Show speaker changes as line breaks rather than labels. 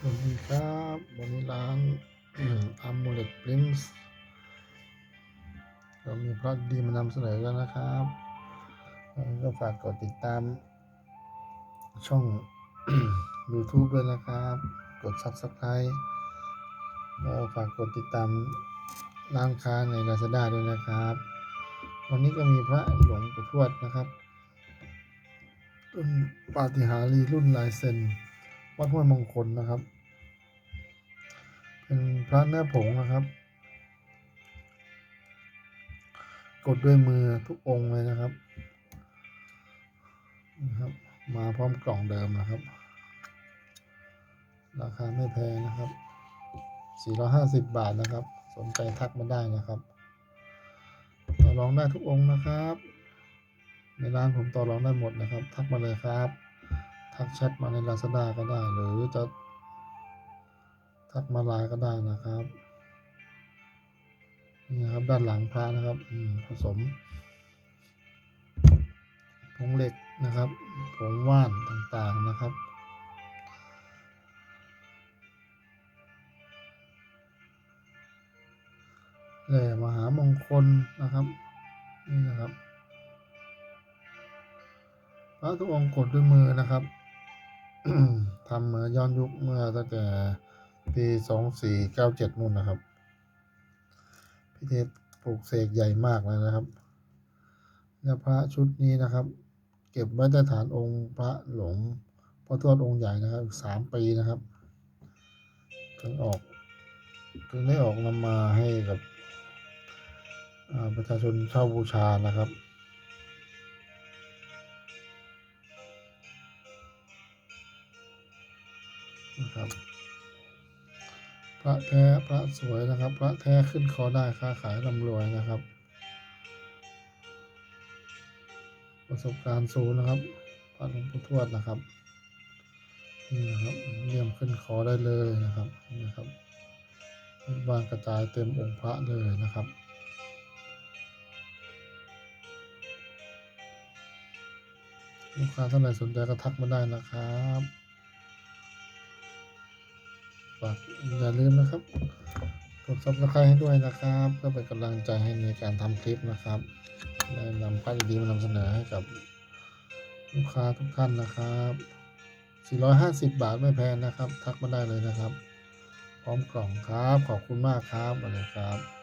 สวัสดีครับวันนี้ร้านอัมมูเลตปรินซ์เรามีพระดีมานำเสนอกันนะครับก็ฝากกดติดตาม ช่อง YouTube ด้วยนะครับ กด Subscribe แล้วฝากกดติดตามร้านค้าใน Lazada ด้วยนะครับ วันนี้ก็มีพระหลวงปู่ทวดนะครับ รุ่นปาฏิหาริย์รุ่นลายเซ็น วัดห้วยมงคลนะครับ เป็นพระเนื้อผงนะครับ กดด้วยมือทุกองค์เลยนะครับนะครับ มาพร้อมกล่องเดิมนะครับ ราคาไม่แพงนะครับ 450 บาทนะครับ สนใจทักมาได้นะครับต่อรองได้ทุกองค์นะครับ ในร้านผมต่อรองได้หมดนะครับ ทักมาเลยครับ ทักแชทมาใน Lazada ก็ได้ หรือจะทักมาไลน์ก็ได้นะครับนี่ครับด้านหลังพระนะครับผสมผงเหล็กนะครับผงว่านต่างๆนะครับ แหล่มหามงคลนะครับ นี่นะครับพระทุกองค์กดด้วยมือนะครับ ทำเหมือนย้อนยุคเมื่อตั้งแต่ปีสองสี่เก้าเจ็ดนู่นนะครับพิธีปลูกเสกใหญ่มากเลยนะครับและพระชุดนี้นะครับ เก็บไว้ใต้ฐานองค์พระหลวงพ่อทวดองค์ใหญ่นะครับสามปีนะครับถึงออกถึงได้ออกนำมาให้กับประชาชนเช่าบูชานะครับ นะครับ พระแท้พระสวยนะครับ พระแท้ขึ้นคอได้ค้าขายร่ำรวยนะครับ ประสบการณ์สูงนะครับพระหลวงปู่ทวดนะครับนี่นะครับเยี่ยมขึ้นคอได้เลยนะครับนะครับบานกระจายเต็มองค์พระเลยนะครับลูกค้าท่านใดสนใจก็ทักมาได้นะครับ ฝากอย่าลืมนะครับ กดซับสไครต์ให้ด้วยนะครับเพื่อเป็นกำลังใจให้ในการทำคลิปนะครับได้นำภาพดีๆมานำเสนอให้กับลูกค้าทุกท่านนะครับ450 บาทไม่แพงนะครับ ทักมาได้เลยนะครับ พร้อมกล่องครับ ขอบคุณมากครับอะไรครับ